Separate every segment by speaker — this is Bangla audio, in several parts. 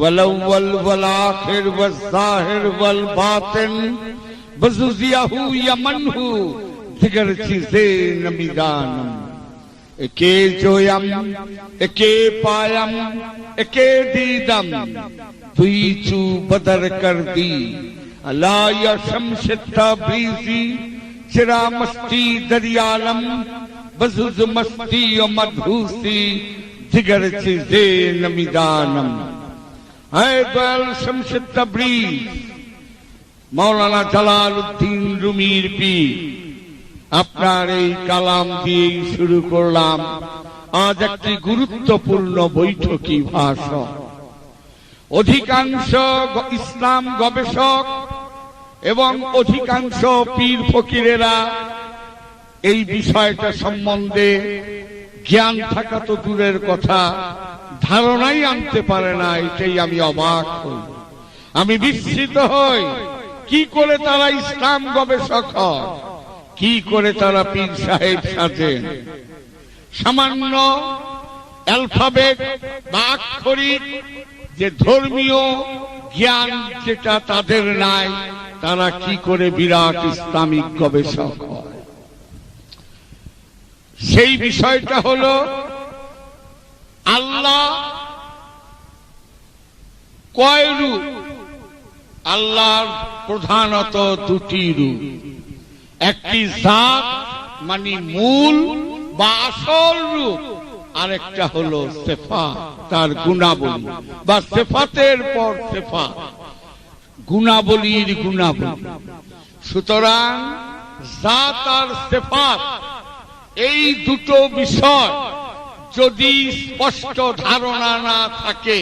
Speaker 1: वलवल वल आखिर वसाहिर वल बातिन। बजुजियाहु यमनहु दिगर चीजे नमिदान एके जोयम, एके पायम, एके दीदम। तुई चू बदर कर दी। अला या शमशता बीजी, चिरा मस्ती दरियालम। बजुज मस्ती और मधूसी जिगर चीजे नमिदानम শমশিদ তাবরিজ মৌলানা জালাল উদ্দিন রুমির পীর, আপনার এই কালাম দিয়ে শুরু করলাম আজ একটি গুরুত্বপূর্ণ বৈঠকি ভাষণ। অধিকাংশ ইসলাম গবেষক এবং অধিকাংশ পীর ফকিরেরা এই বিষয়টা সম্বন্ধে জ্ঞান থাকা তো দূরের কথা ধারণাই আনতে পারে না এটাই আমি অবাক হই। আমি বিস্মিত হই, কি করে তারা ইসলাম গবেষক হয়? কি করে তারা পীর সাহেব সাজেন? সামান্য অ্যালফাবেট বা আক্ষরিক যে ধর্মীয় জ্ঞান যেটা তাদের নাই, তারা কি করে বিরাট ইসলামিক গবেষক হয়? সেই বিষয়টা হলো আল্লাহ কয় রূপ আল্লাহর প্রধানত দুটি রূপ। একটি জাত মানে মূল বা আসল রূপ। আরেকটা হলো সেফা, তার গুণাবলী। বা সেফাতের পর সেফা। গুণাবলীর গুণাবলী। সুতরাং জাত আর সেফাত, এই দুটো বিষয় যদি স্পষ্ট ধারণা না থাকে,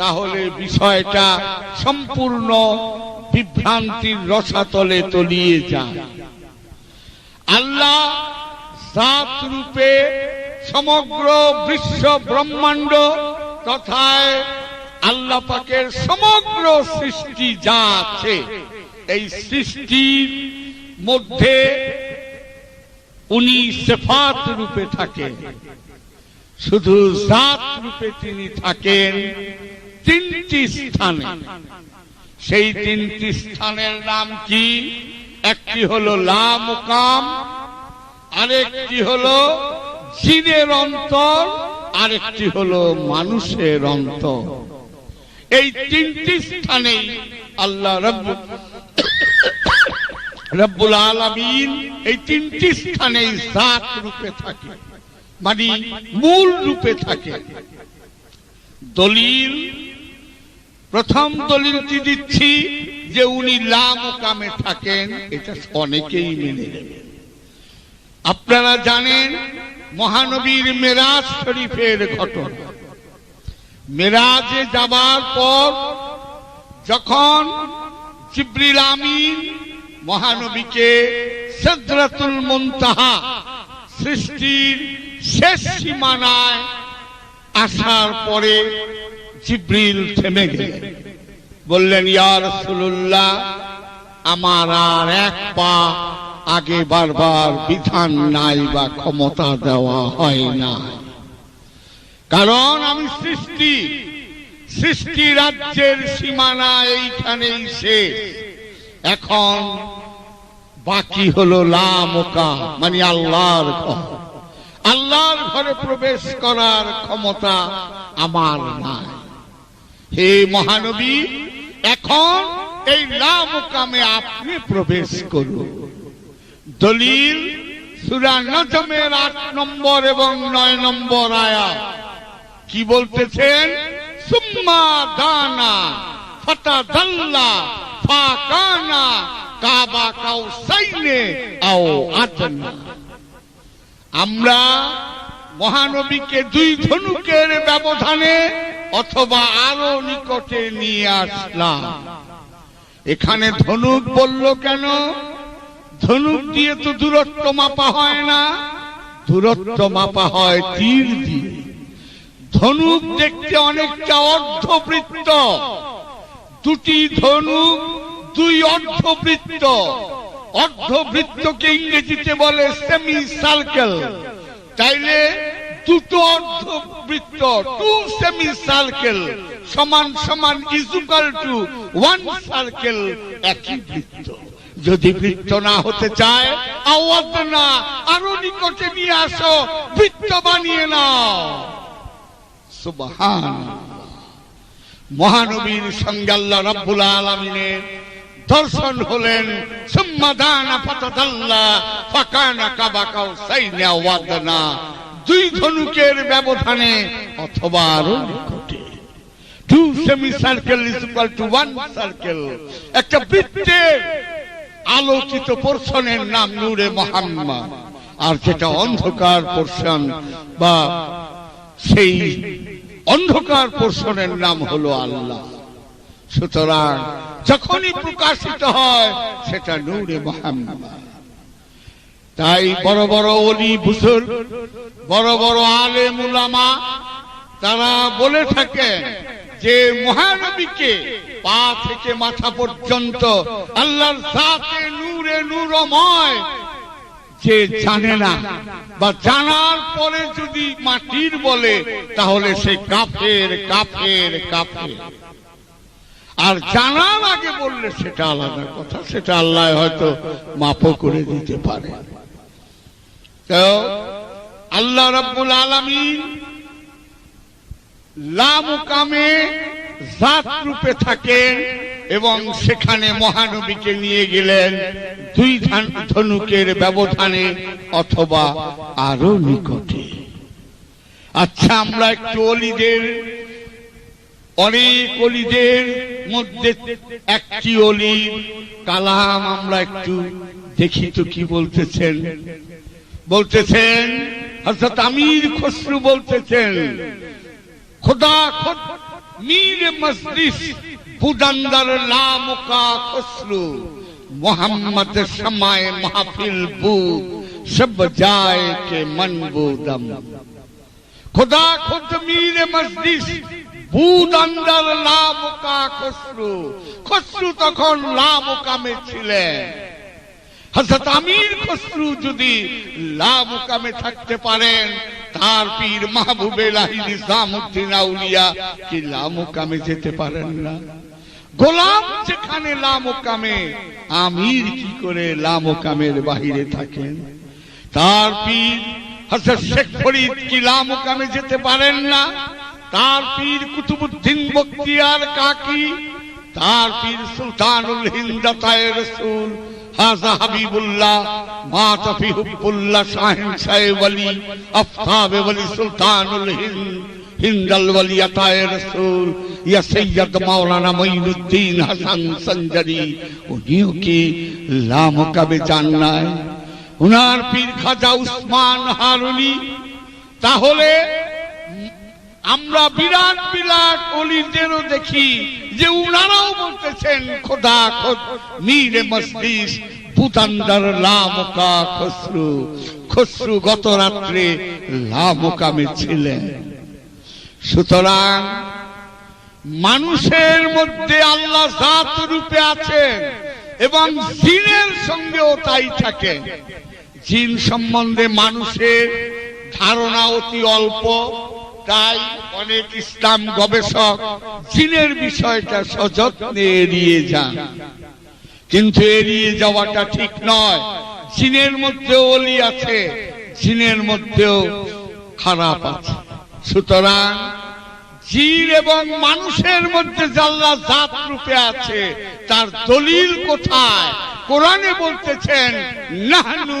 Speaker 1: তাহলে বিষয়টা সম্পূর্ণ বিভ্রান্তির রসাতলে তলিয়ে যায়। আল্লাহ জাত রূপে সমগ্র বিশ্ব ব্রহ্মাণ্ড তথায় আল্লাহ পাকের সমগ্র সৃষ্টি যা আছে, এই সৃষ্টির মধ্যে উনি সেফাত রূপে থাকেন। শুধু জাত রূপে তিনি থাকেন তিনটি স্থানে। সেই তিনটি স্থানের নাম কি? একটি হলো লা মুকাম, আরেকটি হলো জিনের অন্তর, আরেকটি হলো মানুষের অন্তর। এই তিনটি স্থানেই আল্লাহ রব্ব রব্বুল আলামিন এই তিনটি স্থানেই জাত রূপে থাকে মানে মূল রূপে থাকে। দলিল, প্রথম দলিলটি দিচ্ছি যে উনি লা মুকামে থাকেন, এটা অনেকেই মেনে নেবেন আপনারা জানেন মহানবীর মেরাজ শরীফের ঘটনা। মেরাজে যাবার পর যখন জিব্রিল আমিন মহানবীকে সদরাতুল মুনতাহা, সৃষ্টির শেষ সীমানায় আসার পরে জিব্রিল থেমে গেলেন বললেন ইয়ার রাসূলুল্লাহ, আমার আর এক পা আগে বারবার বিধান নাই বা ক্ষমতা দেওয়া হয় না কারণ আমি সৃষ্টি সৃষ্টি রাজ্যের সীমানা এইখানেই শেষ। এখন বাকি হলো লামোকা মানে আল্লাহর ঘর। আল্লাহর ঘরে প্রবেশ করার ক্ষমতা আমার নাই। হে মহানবী, এখন এই লামোকামে আপনি প্রবেশ করুন। দলিল সুরা নজমের আট নম্বর এবং নয় নম্বর আয়া কি বলতেছেন? সুম্মা দানা ফাতা দাল্লা ফাকানা কাবা কাউসাইনে আও আদনা। আমরা মহানবীকে দুই ধনুকের ব্যবধানে অথবা আরও নিকটে নিয়ে আসলাম। এখানে ধনুক বলল কেন? ধনুক দিয়ে তো দূরত্ব মাপা হয় না। দূরত্ব মাপা হয় তীর দিয়ে। ধনুক দেখতে অনেকটা অর্ধবৃত্ত। দুটি ধনুক, দুই অর্ধবৃত্ত। অর্ধবৃত্তকে ইংরেজিতে বলে সেমি সার্কেল তাইলে দুটো অর্ধবৃত্ত, টু সেমি সার্কেল সমান সমান ইজুকাল টু ওয়ান সার্কেল একই বৃত্ত। যদি বৃত্ত না হতে চায়, আওয়াজ না, আরও নিকটে নিয়ে আসো, বৃত্ত বানিয়ে নাও। সুবহান মহানবীর সঙ্গে আল্লাহ রাব্বুল আলামিনের দর্শন হলেন। দুই ধনুকের ব্যবধানে অথবা আরও নিকটে। Two semi circle is equal to one circle একটা বৃত্তের আলোকিত পোর্শনের নাম নূরে মোহাম্মদ। আর যেটা অন্ধকার পোর্শন বা সেই অন্ধকার পোর্শনের নাম হলো আল্লাহ। সুতরাং যখনই প্রকাশিত হয়, সেটা নূরে মোহাম্মদ। তাই বড় বড় অলি বুসুর বড় বড় আলে মুলামা তারা বলে থাকেন যে মহানবীকে পা থেকে মাথা পর্যন্ত আল্লাহর সাথে নূরে নূরময় যে জানে না বা জানার পরে যদি মাটির বলে, তাহলে সে কাফের কাফের কাফের। আর জানার আগে বললে সেটা আলাদা কথা, সেটা আল্লাহ হয়তো মাপও করে দিতে পারে। আল্লাহ রাব্বুল আলামিন লামুকামে জাত রূপে থাকেন এবং সেখানে মহানবীকে নিয়ে গেলেন দুই ধান- ধনুকের ব্যবধানে অথবা আরও নিকটে। আচ্ছা আমরা একটু অলিদের অনেক অলিদের মধ্যে একটি অলি কালাম আমরা একটু দেখি তো কি বলতেছেন। বলতেছেন অর্থাৎ আমির খসরু বলতেছেন, খোদা খোদ মীর মজলিস বুদান্দার লামকা খসরু, মোহাম্মদ সময় মাহফিল বুদ সব যায় কে মন বুদম খোদা খুদ মীর মসজিদ আন্দার লামুকা খসরু। খসরু তখন ছিলেন। হজরত আমির খসরু যদি থাকতে পারেন, তার পীর মাহবুবে লাহি নিজামুদ্দিন আউলিয়া কি যেতে পারেন না? গোলাম যেখানে লামুকামে, আমির কি করে লামুকামের বাহিরে থাকেন? তার পীর হজরত শেখ ফরিদ কি লামুকামে যেতে পারেন না? তার পীর কুতুবুদ্দিন বক্তিয়ার কাকি, তার পীর সুলতানুল হিন্দাতায় রসুল হাজা হাবিবুল্লাহ, মা তফি হুব্বুল্লাহ শাহিন সাহেব আলী, আফতাব ওয়ালি সুলতানুল হিন্দ, হিন্দাল ওয়ালি আতায় রসুল, ইয়া সৈয়দ মাওলানা মঈনুদ্দিন হাসান সঞ্জরি, উনিও কি লামকাবে জান নাই উনার পীর খাজা উসমান হারুনি, তাহলে আমরা বিরাট বিরাট অলিদেরও দেখি যে উনারাও বলতেছেন, খোদা খোদ, মীর মসজিদ ভূতান্দার লামকা খসরু খসরু গত রাত্রে লামকামে ছিলেন। সুতরাং মানুষের মধ্যে আল্লাহ জাত রূপে আছেন এবং জিনের সঙ্গেও তাই থাকে জিন সম্বন্ধে মানুষের ধারণা অতি অল্প তাই অনেক ইসলাম গবেষক জিনের বিষয়টা সযত্নে এড়িয়ে যান। কিন্তু এড়িয়ে যাওয়াটা ঠিক নয়। জিনের মধ্যেও অলি আছে, জিনের মধ্যেও খারাপ আছে। সুতরাং জিন এবং মানুষের মধ্যে জাল্লা জাত রূপে আছে, তার দলিল কোথায়? কোরআনে বলতেছেন, নাহনু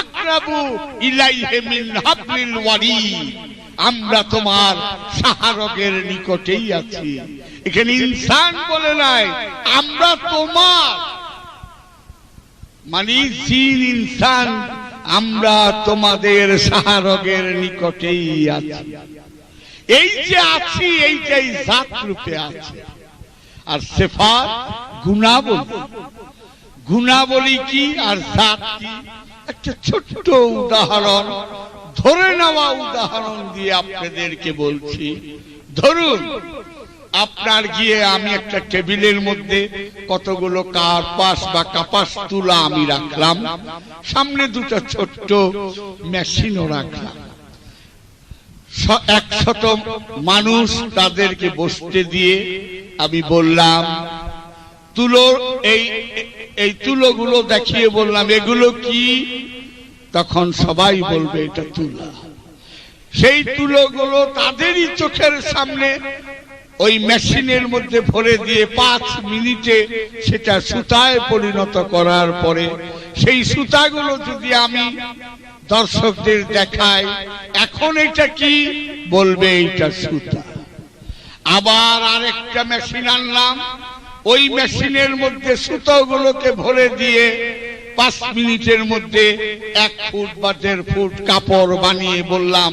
Speaker 1: আকরাবু ইলাইহি মিন হাবলিল ওয়ারিদ আমরা তোমার সাহারকের নিকটেই আছি। এখানে ইনসান বলে নাই, আমরা তোমার। মানে জিন, ইনসান, আমরা তোমাদের সাহারগের নিকটেই আছি। এই যে আছি এইটাই জাত রূপে আছে। আর সেফাত গুণাবলী। গুণাবলী কি আর জাত কি? একটা ছোট্ট উদাহরণ ধরে নেওয়া উদাহরণ দিয়ে আপনাদেরকে বলছি, ধরুন, আপনার গিয়ে আমি একটা টেবিলের মধ্যে কতগুলো কার্পাস বা কাপাস তুলা আমি রাখলাম, সামনে দুটো ছোট্ট মেশিনও রাখলাম। একশত মানুষ তাদেরকে বসতে দিয়ে আমি বললাম, তুলো, এই এই তুলোগুলো দেখিয়ে বললাম, এগুলো কি? তখন সবাই বলবে, এটা তুলা। সেই তুলোগুলো তাদেরই চোখের সামনে ওই মেশিনের মধ্যে ভরে দিয়ে পাঁচ মিনিটে সেটা সুতায় পরিণত করার পরে সেই সুতাগুলো যদি আমি দর্শকদের দেখাই, এখন এটা কি? বলবে, এইটা সুতা। আবার আরেকটা মেশিন আনলাম, ওই মেশিনের মধ্যে সুতোগুলোকে ভরে দিয়ে পাঁচ মিনিটের মধ্যে এক ফুট বা দেড় ফুট কাপড় বানিয়ে বললাম,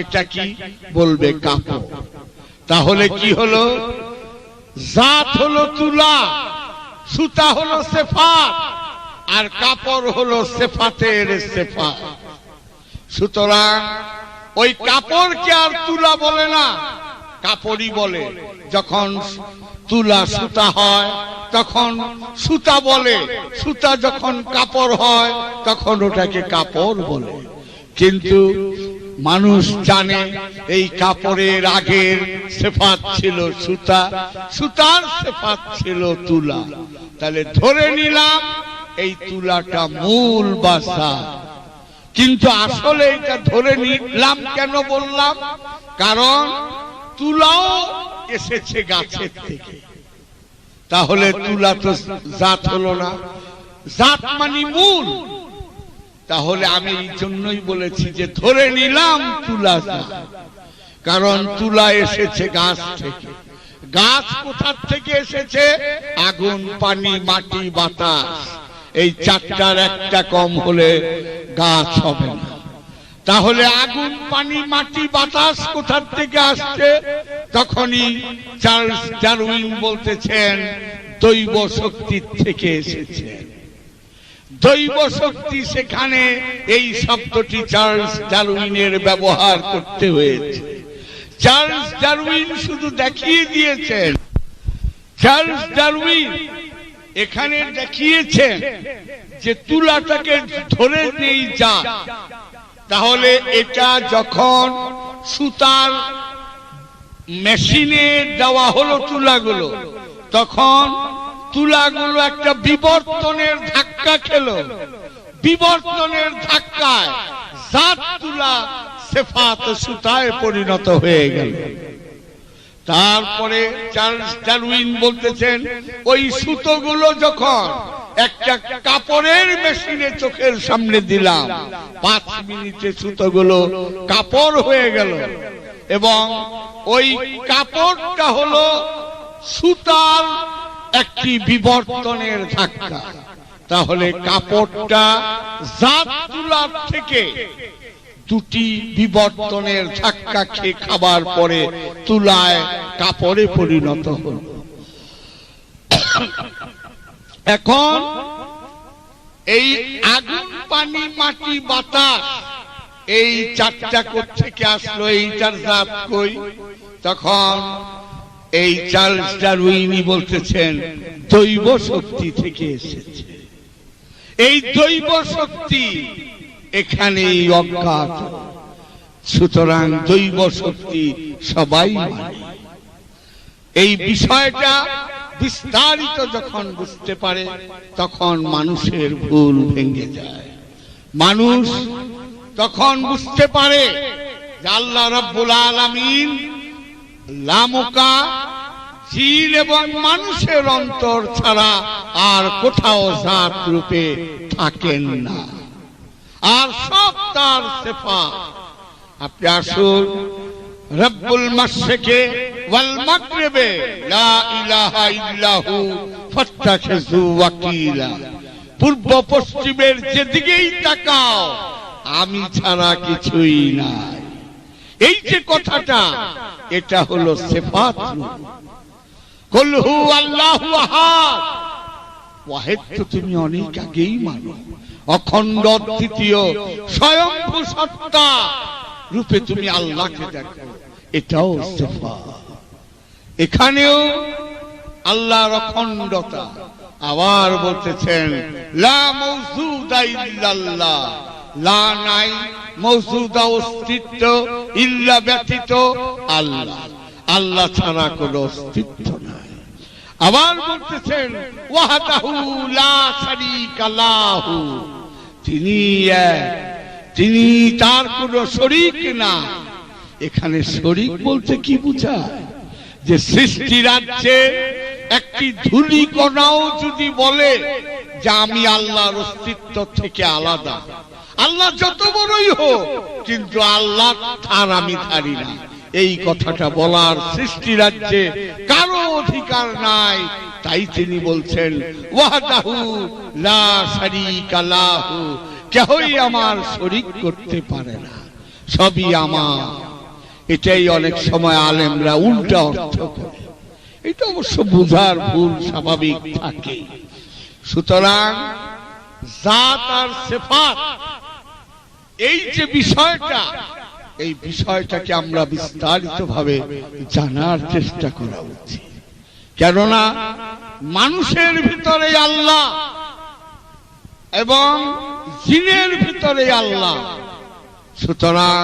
Speaker 1: এটা কি? বলবে, কাপড়। তাহলে কি হলো? জাত হলো তুলা, সুতা হলো সেফাত, আর কাপড় হলো সেফাতের সেফা সুতরাং ওই কাপড়কে আর তুলা বলে না। কাপড়ই বলে, যখন তুলা সুতা হয়, তখন সুতা বলে, সুতা যখন কাপড় হয়, তখন ওটাকে কাপড় বলে। কিন্তু মানুষ জানে এই কাপড়ের আগের সেফাত ছিল সুতা, সুতার সেফাত ছিল তুলা। তাহলে ধরে নিলাম, এই তুলাটা মূল বাসা কিন্তু আসলে এটা ধরে নিলাম কেন বললাম? কারণ তুলাও এসেছে গাছের থেকে। তাহলে তুলা তো জাত হলো না। জাত মানে মূল। তাহলে আমি এই জন্যই বলেছি যে ধরে নিলাম তুলা জাত। কারণ তুলা এসেছে গাছ থেকে। গাছ কোথার থেকে এসেছে? আগুন পানি মাটি বাতাস। এই চারটার একটা কম হলে গাছ হবে না। তাহলে আগুন, পানি, মাটি, বাতাস কোথার থেকে আসছে? তখনই চার্লস ডারউইন বলতেছেন, দৈব শক্তির থেকে এসেছে। দৈব শক্তি সেখানে এই শব্দটি চার্লস ডারউইনের ব্যবহার করতে হয়েছে। চার্লস ডারউইন শুধু দেখিয়ে দিয়েছেন। চার্লস ডারউইন এখানে দেখিয়েছেন যে তুলাটাকে ধরে নেই যা। তাহলে এটা যখন সুতার মেশিনে দেওয়া হলো তুলাগুলো তখন তুলাগুলো একটা বিবর্তনের ধাক্কা খেল। বিবর্তনের ধাক্কায় জাত তুলা সেফাত সুতায় পরিণত হয়ে গেল। তারপরে চার্লস ডারউইন বলতেছেন, ওই সুতোগুলো যখন একটা কাপড়ের মেশিনে চোখের সামনে দিলাম, পাঁচ মিনিটে সুতোগুলো কাপড় হয়ে গেল এবং ওই কাপড়টা হলো সুতার একটি বিবর্তনের ধাক্কা। তাহলে কাপড়টা জাত তুলার থেকে দুটি বিবর্তনের ধাক্কা খেয়ে খাবার পরে তুলায় কাপড়ে পরিণত হল। এখন এই আগুন পানি মাটি বাতাস, এই চারটা থেকে আসলো এইটার জাত কই? তখন এই চার্লস ডারউইনি বলতেছেন, দৈব শক্তি থেকে এসেছে। এই দৈব শক্তি এখানেই অজ্ঞাত। সুতরাং দৈব শক্তি সবাই এই বিষয়টা বিস্তারিত যখন বুঝতে পারে, তখন মানুষের ভুল ভেঙে যায়। মানুষ তখন বুঝতে পারে আল্লাহ রব্বুল আলামিন লামুকা জিন এবং মানুষের অন্তর ছাড়া আর কোথাও জাত রূপে থাকেন না। আর সব তার সেফা আপনি আসুন, রব্বুল মাশরিকে ওয়াল মাগরিবে, লা ইলাহা ইল্লাহু ওয়াকিলা। পূর্ব পশ্চিমের যেদিকেই তাকাও, আমি ছাড়া কিছুই নাই। এই যে কথাটা, এটা হলো সেফাত কলহু আল্লাহু আহাদ। ওয়াহেদ তো তুমি অনেক আগেই মানো। অখণ্ড তৃতীয় স্বয়ংভূ সত্তা। রূপে তুমি আল্লাহকে দেখো। এটাও সেফা এখানেও আল্লাহর অখণ্ডতা। আবার বলতেছেন, লা মৌজুদা ইল্লাল্লাহ। লা নাই মৌজুদা অস্তিত্ব ইল্লা ব্যতীত আল্লাহ। আল্লাহ ছাড়া কোনো অস্তিত্ব নাই। আবার বলতেছেন, ওয়াহদাহু লা শারীকা লাহু। তিনি এক তিনি তার কোনো শরিক না। এখানে শরিক বলতে কি বোঝায়? যে সৃষ্টি রাজ্যে একটি ধুলি কণাও যদি বলে যে আমি আল্লাহর অস্তিত্ব থেকে আলাদা। আল্লাহ যত বড়ই হোক, কিন্তু আল্লাহ তার আমি ধারি না। এই কথাটা বলার সৃষ্টি রাজ্যে কারও অধিকার নাই। তাই তিনি বলছেন, ওয়াহদাহু লা শারীকা লাহু। কেহই আমার শরীক করতে পারে না। সবই আমার। এটাই অনেক সময় আলেমরা উল্টা অর্থ করে। এটা অবশ্য বুঝার ভুল স্বাভাবিক থাকে। সুতরাং জাত আর সেফাত, এই যে বিষয়টা এই বিষয়টাকে আমরা বিস্তারিত ভাবে জানার চেষ্টা করা উচিত। কেননা মানুষের ভিতরে আল্লাহ এবং জিনের ভিতরে আল্লাহ। সুতরাং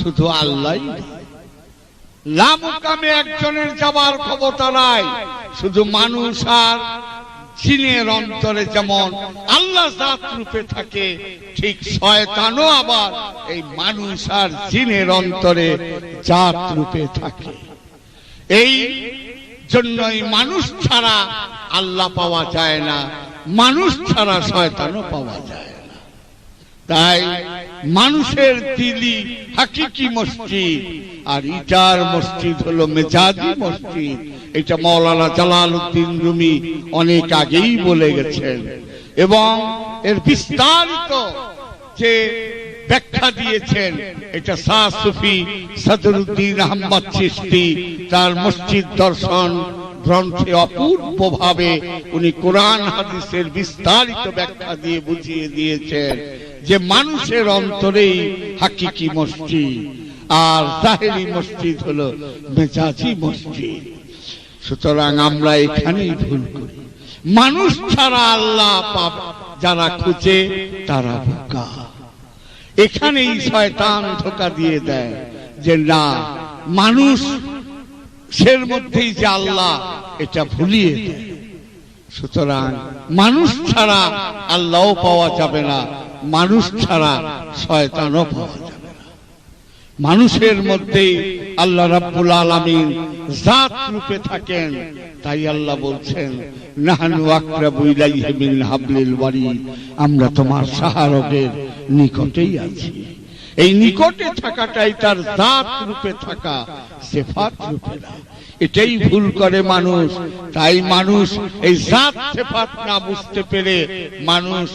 Speaker 1: শুধু আল্লাহ লামুকামে একজনের যাবার ক্ষমতা নাই, শুধু মানুষ আর জিনের অন্তরে যেমন আল্লাহ জাত রূপে থাকে, ঠিক শয়তানও আবার এই মানুষ আর জিনের অন্তরে জাত রূপে থাকে। এই জন্যই মানুষ ছাড়া আল্লাহ পাওয়া যায় না, মানুষ ছাড়া শয়তানও পাওয়া যায়। তাই মানুষের দিলি হাকিকি মসজিদ, আর ইটার মসজিদ হলো মেজাজি মসজিদ। এটা মৌলানা জালাল উদ্দিন রুমি অনেক আগেই বলে গেছেন। এবং এর বিস্তারিত যে ব্যাখ্যা দিয়েছেন, এটা শাহ সুফি সদরুদ্দিন আহমদ চিস্তি তার মসজিদ দর্শন গ্রন্থে অপূর্ব ভাবে উনি কোরআন হাদিসের বিস্তারিত ব্যাখ্যা দিয়ে বুঝিয়ে দিয়েছেন। যে মানুষের অন্তরেই হাকিকি মসজিদ আর জাহেরি মসজিদ হলো মেজাজি মসজিদ। সুতরাং আমরা এখানেই ভুল করি। মানুষ ছাড়া আল্লাহ পাপ যারা খুঁজে, তারা বোকা। এখানেই শয়তান ধোকা দিয়ে দেয় যে না, মানুষ সের মধ্যেই যে আল্লাহ, এটা ভুলিয়ে দেয়। সুতরাং মানুষ ছাড়া আল্লাহও পাওয়া যাবে না। মানুষ ছাড়া শয়তানও পাওয়া যাবে মানুষের মধ্যে আল্লাহ রাব্বুল আলামিন জাত রূপে থাকেন, তাই আল্লাহ বলছেন, নাহানু আকরাবু ইলাইহি মিন হাবলিল ওয়ারিদ। আমরা তোমার সাহারকের নিকটেই আছি। এই নিকটে থাকাটাই তার জাত রূপে থাকা, সেফাত রূপে না। এটাই ভুল করে মানুষ। তাই মানুষ এই জাত সেফাত না বুঝতে পেরে মানুষ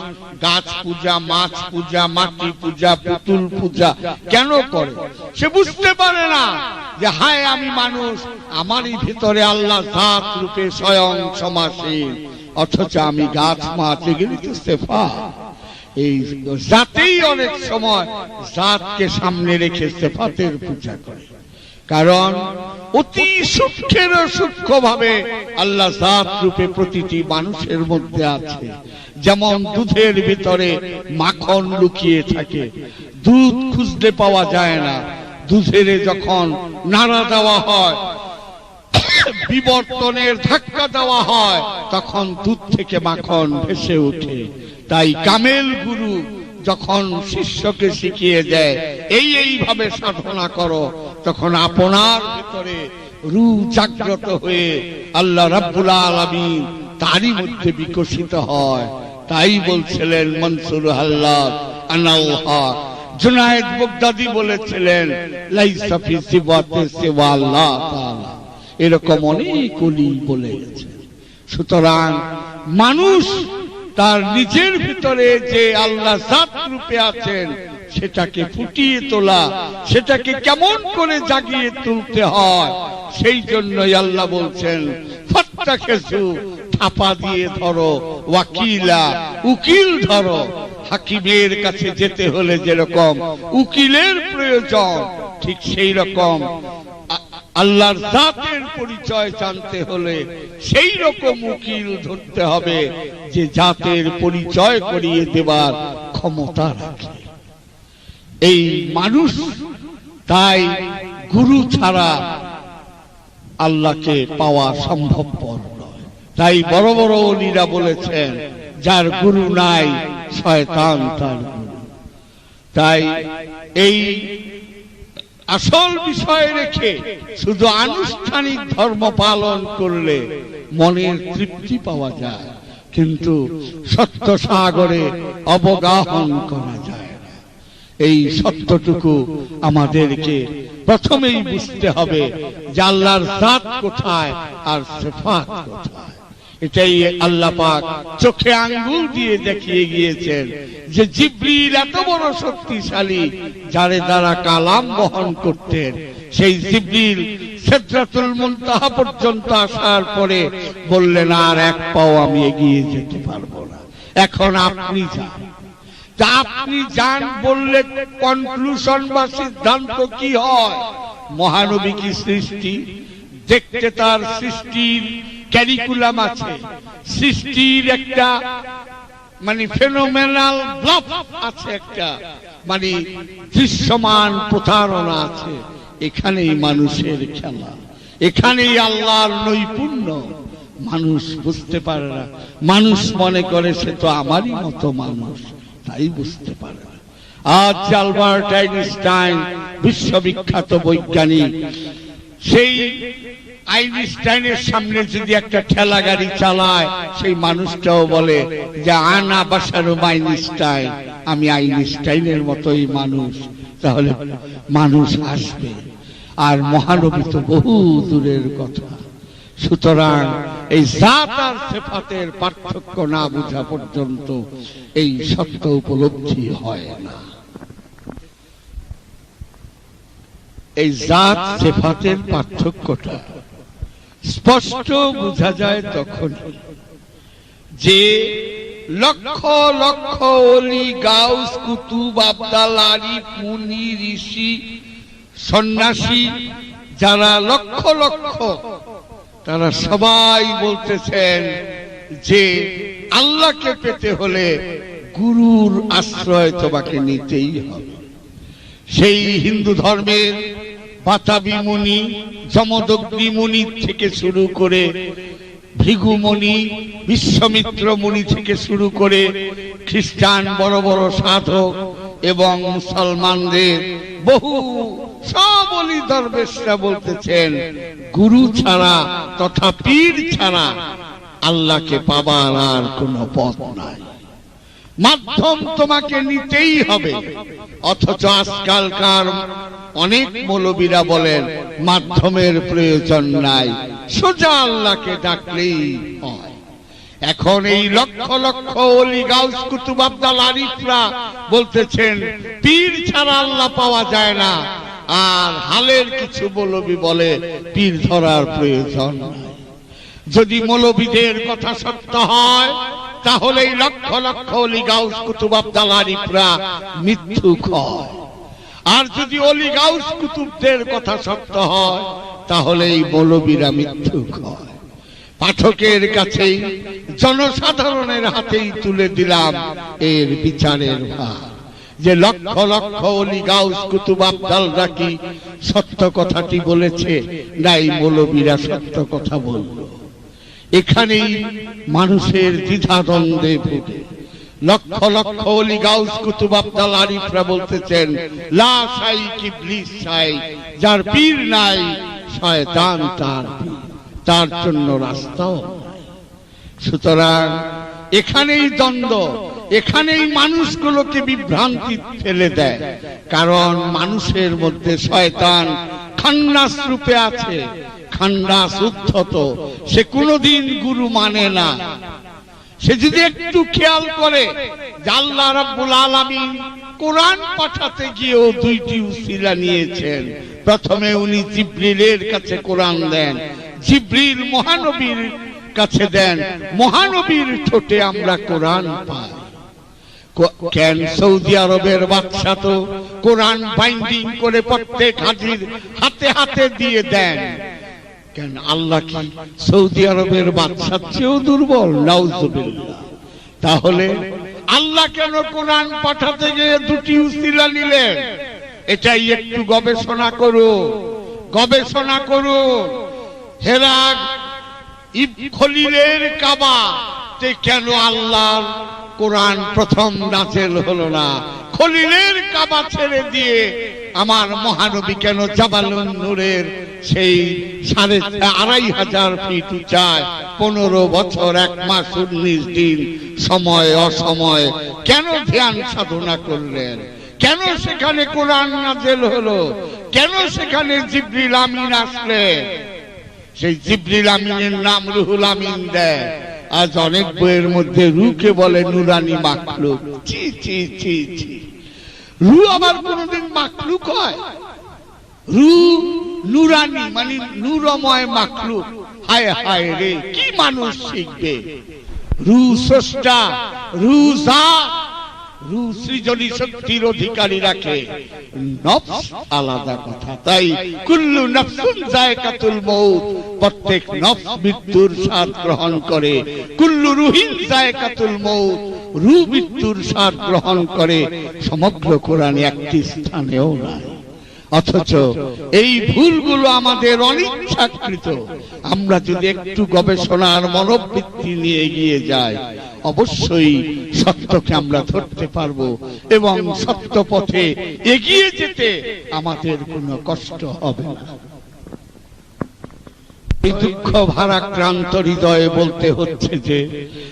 Speaker 1: গাছ পূজা, মাছ পূজা, মাটি পূজা, পুতুল পূজা কেন করে? সে বুঝতে পারে না যে, হায়, আমি মানুষ, আমারই ভিতরে আল্লাহ জাত রূপে স্বয়ং সমাসীন। অথচ আমি গাছ, মাছ, এগুলি তো সেফা এই জাতেই অনেক সময় জাতকে সামনে রেখে সেফাতের পূজা করে। কারণ অতি সূক্ষ্মের সূক্ষ্ম ভাবে আল্লাহ জাত রূপে প্রতিটি মানুষের মধ্যে আছে। যেমন দুধের ভিতরে মাখন লুকিয়ে থাকে। দুধ খুঁজতে পাওয়া যায় না। দুধের যখন নাড়া দেওয়া হয়, বিবর্তনের ধাক্কা দেওয়া হয়, তখন দুধ থেকে মাখন ভেসে ওঠে। তাই কামেল গুরু যখন শিষ্যকে শিখিয়ে দেয়, এই এইভাবে সাধনা করো, তখন আপনার ভিতরে রু জাগ্রত হয়ে আল্লাহ রাব্বুল আলামিন তারই মধ্যে বিকশিত হয়। তাই বলছিলেন মনসুর হাল্লাদ আনাল হক জুনায়েদ বগদাদি বলেছিলেন, লাইসা ফি সিবাতে সিওয়া আল্লাহ তাআলা। এরকম অনেক অলি বলে সুতরাং মানুষ তার নিজের ভিতরে যে আল্লাহ জাত রূপে আছেন, সেটাকে ফুটিয়ে তোলা, সেটাকে কেমন করে জাগিয়ে তুলতে হয়, সেই জন্যই আল্লাহ বলছেন ফত্তা খেসু থাপা দিয়ে ধরো, ওয়াকিলা, উকিল ধরো। হাকিমের কাছে যেতে হলে যেরকম উকিলের প্রয়োজন, ঠিক সেই রকম। আল্লাহর জাতের পরিচয় জানতে হলে সেই রকম উকিল ধরতে হবে। যে জাতের পরিচয় করিয়ে দেবার ক্ষমতা রাখে। এই মানুষ তাই গুরু ছাড়া আল্লাহকে পাওয়া সম্ভবপর নয়। তাই বড় বড় অলিরা বলেছেন, যার গুরু নাই, শয়তান তার গুরু। তাই এই আসল বিষয় রেখে শুধু আনুষ্ঠানিক ধর্ম পালন করলে মনের তৃপ্তি পাওয়া যায়। কিন্তু সত্য সাগরে অবগাহন করা যায় এই সত্যটুকু আমাদেরকে প্রথমেই বুঝতে হবে যে আল্লাহর জাত কোথায় আর সেফাত কোথায়। এটাই আল্লাহ পাক চোখে আঙ্গুল দিয়ে দেখিয়ে গিয়েছেন যে জিব্রিল এত বড় শক্তিশালী, যারে দ্বারা কালাম বহন করতেন সেই জিব্রিল সেদ্রাতুল মুনতাহা পর্যন্ত আসার পরে বললেন, আর এক পাও আমি এগিয়ে যেতে পারব না। এখন আপনি যান। তা আপনি যান বললে কনক্লুশন বা সিদ্ধান্ত কি হয়? মহানবী কি সৃষ্টি? দেখতে তার সৃষ্টির ক্যারিকুলাম আছে। সৃষ্টির একটা মানে ফেনোমেনাল ব্লক আছে একটা। মানে দৃশ্যমান প্রতারণা আছে। এখানেই মানুষের খেলা। এখানেই আল্লাহর নৈপুণ্য। মানুষ বুঝতে পারে না। মানুষ মনে করে সে তো আমারই মতো মানুষ। তাই বুঝতে পারে না। আজ আলবার্ট আইনস্টাইন, বিশ্ববিখ্যাত বৈজ্ঞানিক, সেই আইনস্টাইনের সামনে যদি একটা ঠেলা গাড়ি চালায়, সেই মানুষটাও বলে যে, আনা বাসারো আইনস্টাইন। আমি আইনস্টাইনের মতোই মানুষ। তাহলে মানুষ আসবে। আর মহানবী তো বহু দূরের কথা। সুতরাং এই জাত আর সেফাতের পার্থক্য না বোঝা পর্যন্ত এই সত্য উপলব্ধি হয় না। এই জাত সেফাতের পার্থক্যটা স্পষ্ট বোঝা যায় তখন যে লক্ষ লক্ষ অলি গাউস, কুতুব আবদাল আরিফ মুনি, ঋষি, সন্ন্যাসী, যারা লক্ষ লক্ষ, তারা সবাই বলতেছেন যে আল্লাহকে পেতে হলে গুরুর আশ্রয় তোমাকে নিতেই হবে। সেই হিন্দু ধর্মের বাতাবি মুনি, যমদগ্নি মুনি থেকে শুরু করে ভৃগুমণি বিশ্বমিত্র মুনি থেকে শুরু করে খ্রিস্টান বড় বড় সাধক এবং মুসলমানদের বহু সবলি দরবেশরা বলতেছেন, গুরু ছাড়া তথা পীর ছাড়া আল্লাহকে পাবার আর কোনো পথ নাই। মাধ্যম তোমাকে নিতেই হবে। অথচ আজকালকার অনেক মৌলবীরা বলেন, মাধ্যমের প্রয়োজন নাই, সোজা আল্লাহকে ডাকলেই হয়। এখন এই লক্ষ লক্ষ অলি গাউস কুতুব আব্দাল, আরিফরা বলতেছেন পীর ছাড়া আল্লাহ পাওয়া যায় না। আর হালের কিছু মৌলবি বলে পীর ধরার প্রয়োজন যদি মৌলবীদের কথা সত্য হয় তাহলে এই লক্ষ লক্ষ অলি গাউস কুতুব আব্দাল আরিফরা মিথ্যুক হয়। আর যদি অলি গাউস কুতুবদের কথা সত্য হয় তাহলে এই মৌলবীরা মিথ্যুক হয়। পাঠকের কাছেই জনসাধারণের হাতেই তুলে দিলাম এর বিচারের ভার। যে লক্ষ লক্ষ অলি গাউস কুতুব আব্দালরা কি সত্য কথাটি বলেছে, নাই মৌলবীরা সত্য কথা বলল। এখানেই মানুষের দ্বিধাদ্বন্দ্বে ভোগে। লক্ষ লক্ষ অলি গাউস কুতুব আব্দাল আরিফরা বলতেছেন, লা সাই কি ব্লিস সাই যার পীর নাই, শয়তান তার তার জন্য রাস্তাও সুতরাং এখানেই দ্বন্দ্ব, এখানেই মানুষগুলোকে বিভ্রান্তি ফেলে দেয়। কারণ মানুষের মধ্যে শয়তান খান্নাস রূপে আছে। খান্নাস উদ্ধত সে কোনোদিন গুরু মানে না। সে যদি একটু খেয়াল করে আল্লাহ রাব্বুল আলামিন কোরআন পাঠাতে গিয়েও দুইটি উসিলা নিয়েছেন। প্রথমে উনি জিব্রিলের কাছে কোরআন দেন, জিব্রিল মহানবীর কাছে দেন, মহানবীর ঠোঁটে আমরা কোরআন পাই। কেন সৌদি আরবের বাদশা তো কোরআন বাইন্ডিং করে প্রত্যেক হাজির হাতে হাতে দিয়ে দেন। কেন? আল্লাহ সৌদি আরবের বাদশার চেয়েও দুর্বল? নাউজুবিল্লাহ। তাহলে আল্লাহ কেন কোরআন পাঠাতে গিয়ে দুটি উসিলা নিলেন? এটাই একটু গবেষণা করো। গবেষণা করো। হেরাক খলিলের কাবা। কেন আল্লাহর কোরআন প্রথম নাচেল হলো না? খলিলের কাবা ছেড়ে দিয়ে আমার মহানবী কেন জাবালুন নূরের সেই সাড়ে আড়াই হাজার ফিট উঁচায়, পনেরো বছর, এক মাস, উনিশ দিন, সময়, অসময়, কেন ধ্যান সাধনা করলেন? কেন সেখানে কোরআন নাজেল হলো? কেন সেখানে জিব্রিল আমিন আসলেন? সেই জিব্রিল আমিনের নাম রুহুল আমিন দেয়। আজ অনেক বইয়ের মধ্যে রুকে বলে নুরানি মাকলুক। চি চি চি চি রু আবার কোনদিন মাখলুক হয়? রু নুরানি মানে নুরময় মাখলুক হায় হায় রে, কি মানুষ শিখবে? রু স্রষ্টা, রু জাত। সৃজনী শক্তির অধিকারী রাখে। নফস আলাদা কথা। তাই কুল্লু নফসুন জায়কাতুল মউত। প্রত্যেক নফস মৃত্যুর স্বাদ গ্রহণ করে। কুল্লু রুহিন জায়কাতুল মউত। রু মৃত্যুর স্বাদ গ্রহণ করে। সমগ্র কোরআনে একটি স্থানেও নাই। অথচ এই ভুলগুলো আমাদের অনিচ্ছাকৃত। আমরা যদি একটু গবেষণার মনোবৃত্তি নিয়ে এগিয়ে যাই অবশ্যই সত্যকে আমরা ধরতে পারব এবং সত্য পথে এগিয়ে যেতে আমাদের কোনো কষ্ট হবে না। এই দুঃখ ভারাক্রান্ত হৃদয়ে বলতে হচ্ছে যে,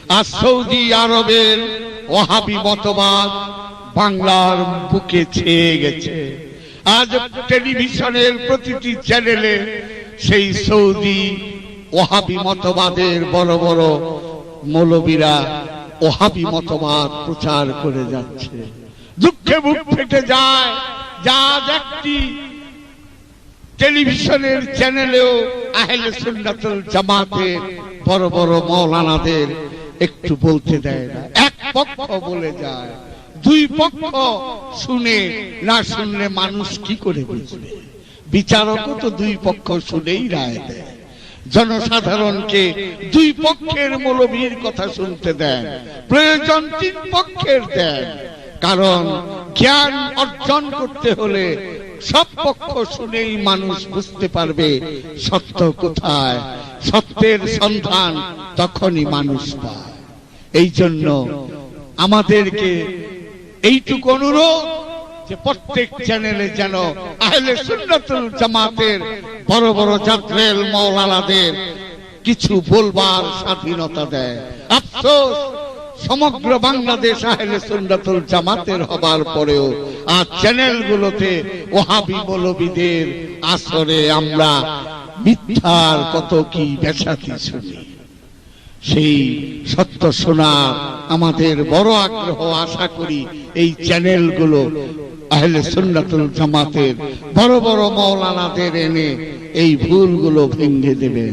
Speaker 1: আজ সৌদি আরবের ওহাবি মতবাদ বাংলার বুকে ছেয়ে গেছে। আজ টেলিভিশনের প্রতিটি চ্যানেলে সেই সৌদি ওহাবি মতবাদের বড় বড় মৌলবীরা ওহাবি মতবাদ প্রচার করে যাচ্ছে। দুঃখে বুক ফেটে যায়। যা একটি টেলিভিশনের চ্যানেলেও আহলে সুন্নাতুল জামাতের বড় বড় মৌলানাদের একটু বলতে দেয় না। এক পক্ষ বলে যায়, দুই পক্ষ শুনে না শুনলে মানুষ কি করে বুঝবে? বিচারকও তো দুই পক্ষ শুনেই রায় দেয়। জনসাধারণকে দুই পক্ষের মৌলবীর কথা শুনতে দেন। প্রয়োজন তিন পক্ষের দেন। কারণ জ্ঞান অর্জন করতে হলে সব পক্ষ শুনেই মানুষ বুঝতে পারবে সত্য কোথায়। সত্যের সন্ধান তখনই মানুষ পায়। এই জন্য আমাদেরকে এইটুকু অনুরোধ যে প্রত্যেক চ্যানেলে যেন আহলে জামাতের বড় বড় যাত্রেল কিছু বলবার স্বাধীনতা দেয়। আফসোস, সমগ্র বাংলাদেশ আহলে সুন্নাতুল জামাতের হবার পরেও আর চ্যানেলগুলোতে ওহাবি মৌলবীদের আসরে আমরা মিথ্যার কত কি বেসাতি শুনি। সেই সত্য শোনার আমাদের বড় আগ্রহ আশা করি এই চ্যানেলগুলো আহলে সুন্নাতুল জামাতের বড় বড় মৌলানাদের এনে এই ভুলগুলো ভেঙে দেবে।